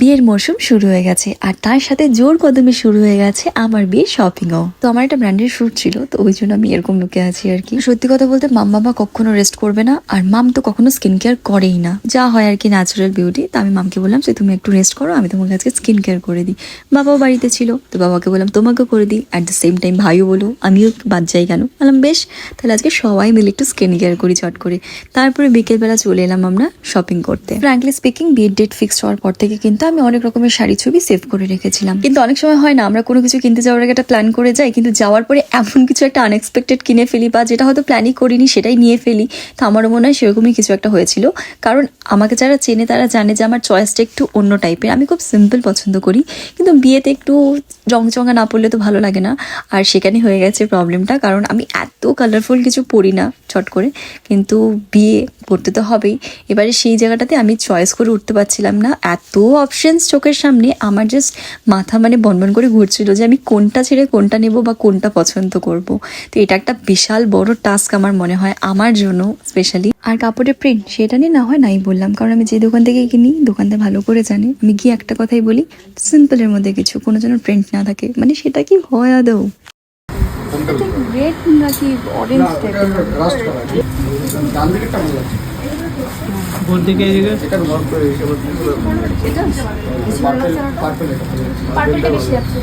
বিয়ের মরশুম শুরু হয়ে গেছে, আর তার সাথে জোর কদমে শুরু হয়ে গেছে আমার বিয়ের শপিংও তো আমার একটা ব্র্যান্ডের শ্যুট ছিল, তো ওই জন্য আমি এরকম লুকে আছি আর কি। সত্যি কথা বলতে, মাম বাবা কখনো রেস্ট করবে না, আর মাম তো কখনো স্কিন কেয়ার করেই না। যা হয় আর কি ন্যাচারাল বিউটি তো আমি মামকে বললাম, যে তুমি একটু রেস্ট করো, আমি তোমাকে আজকে স্কিন কেয়ার করে দিই। বাবাও বাড়িতে ছিল, তো বাবাকে বললাম, তোমাকেও করে দিই। অ্যাট দ্য সেম টাইম ভাইও বলো আমিও বাদ যাই কেন? বললাম, বেশ, তাহলে আজকে সবাই মিলে একটু স্কিন কেয়ার করি চট করে। তারপরে বিকেলবেলা চলে এলাম আমরা শপিং করতে। ফ্র্যাঙ্কলি স্পিকিং বিয়ের ডেট ফিক্সড হওয়ার পর থেকে কিন্তু আমি অনেক রকমের শাড়ি ছবি সেভ করে রেখেছিলাম। কিন্তু অনেক সময় হয় না, আমরা কোনো কিছু কিনতে যাওয়ার আগে একটা প্ল্যান করে যাই, কিন্তু যাওয়ার পরে এমন কিছু একটা আনএক্সপেক্টেড কিনে ফেলি বা যেটা হয়তো প্ল্যানই করিনি, সেটাই নিয়ে ফেলি। তো আমারও মনে হয় সেরকমই কিছু একটা হয়েছিল। কারণ আমাকে যারা চেনে তারা জানে যে আমার চয়েসটা একটু অন্য টাইপের আমি খুব সিম্পল পছন্দ করি, কিন্তু বিয়েতে একটু জংচঙ্গা না পড়লে তো ভালো লাগে না। আর সেখানে হয়ে গেছে প্রবলেমটা কারণ আমি এত কালারফুল কিছু পরি না, চট করে। কিন্তু বিয়ে করতে তো হবেই। এবারে সেই জায়গাটাতে আমি চয়েস করে উঠতে পারছিলাম না। এত অপশনস চোখের সামনে, আমার জাস্ট মাথা মানে বনবন করে ঘুরছিল যে আমি কোনটা ছেড়ে কোনটা নেব বা কোনটা পছন্দ করব। তো এটা একটা বিশাল বড় টাস্ক আমার মনে হয়, আমার জন্য স্পেশালি আর কাপড়ের প্রিন্ট সেটা নিয়ে না হয় নাই বললাম। কারণ আমি যে দোকান থেকে কিনি, দোকানদার ভালো করে জানে। আমি গিয়ে একটা কথাই বলি সিম্পলের মধ্যে কিছু, কোনো যেন প্রিন্ট না থাকে। মানে সেটা কি হয় আদৌ কোনটা রেড নাকি অরেঞ্জ রাস্ট করা ডান দিকেরটা ভালো লাগছে। ভোর দিকে এদিকে এটা নর্থ করে হিসেবে পার্পল পার্পল এটা ভালো লাগছে পার্পলটা বেশি যাচ্ছে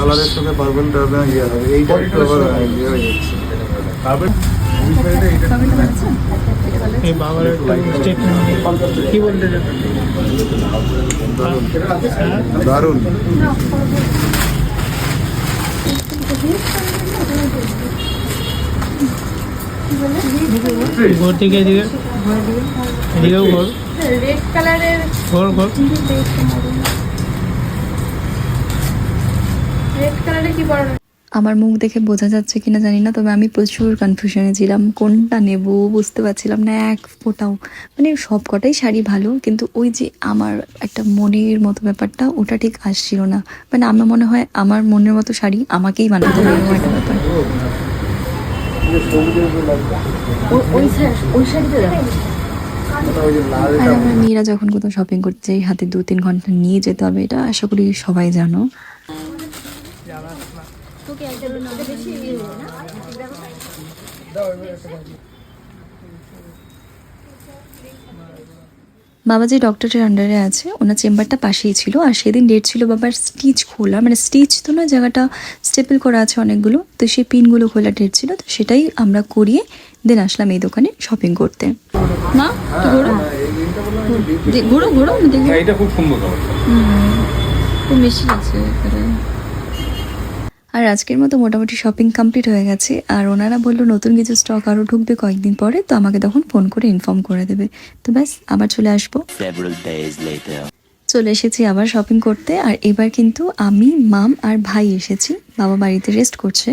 কালারের সাথে পার্পলটা ইয়ে হবে। এইটা একটু আবার ইয়ে হয়ে যাচ্ছে। এই বাবার কি বলতে দারুণ। ভোর দিকে এদিকে এদিকেও ঘর। রেড ঘোর। ঘোর কি পরানো আমার মুখ দেখে বোঝা যাচ্ছে কিনা জানি না তবে আমি প্রচুর কনফিউশনে ছিলাম। কোনটা নেব বুঝতে পারছিলাম না এক ফোটাও। মানে সব কটাই শাড়ি ভালো কিন্তু ওই যে আমার একটা মনের মতো ব্যাপারটা ওটা ঠিক আসছিল না। মানে আমার মনে হয় আমার মনের মতো শাড়ি আমাকেই বানাতে হবে এরকম একটা ব্যাপার। আর আমার মেয়েরা যখন কোথাও শপিং করতে যাই হাতে দু তিন ঘণ্টা নিয়ে যেতে হবে এটা আশা করি সবাই জানো। বাবা যে ডক্টরের আন্ডারে আছে ওনার চেম্বারটা পাশেই ছিল আর সেদিন ডেট ছিল বাবার স্টিচ খোলা মানে স্টিচ তো না জায়গাটা স্টেপল করা আছে অনেকগুলো তো সেই পিনগুলো খোলা ডেট ছিল তো সেটাই আমরা করিয়ে দেন আসলাম এই দোকানে শপিং করতে। মা একটু ঘোরো। ঘোরো ঘোরো দেখি। এটা খুব সুন্দর খুব বেশি আছে। আর আজকের মতো মোটামুটি শপিং কমপ্লিট হয়ে গেছে। আর ওনারা বলল নতুন কিছু স্টক আরও ঢুকবে কয়েকদিন পরে তো আমাকে তখন ফোন করে ইনফর্ম করে দেবে। তো ব্যাস আবার চলে আসব। Several days later. চলে এসেছি আবার শপিং করতে। আর এবার কিন্তু আমি মাম আর ভাই এসেছি। বাবা বাড়িতে রেস্ট করছে।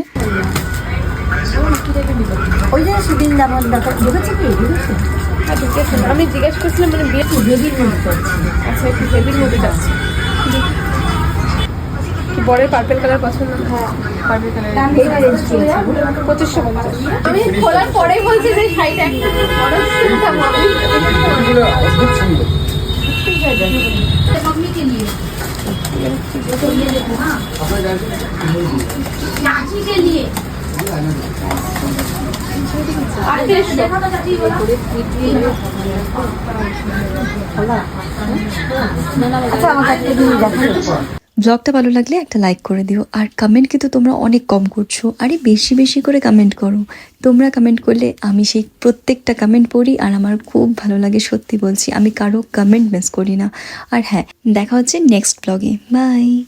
আমি জিজ্ঞেস করছিলাম মানে বিয়ে আচ্ছা একটু মধ্যে যাচ্ছে বরের পার্পেল কালার পছন্দ? হ্যাঁ। পার্পেল কালার পঁচিশশো পঞ্চাশ। আমি খোলার পরেই বলছি যে শাড়িটা আচ্ছা আমার কাছে একটু দেখান। ব্লগটা ভালো লাগলে একটা লাইক করে দিও। আর কমেন্ট কিন্তু তোমরা অনেক কম করছ। আরে বেশি বেশি করে কমেন্ট করো। তোমরা কমেন্ট করলে আমি সেই প্রত্যেকটা কমেন্ট পড়ি আর আমার খুব ভালো লাগে সত্যি বলছি। আমি কারও কমেন্ট মিস করি না। আর হ্যাঁ দেখা হচ্ছে নেক্সট ব্লগে বাই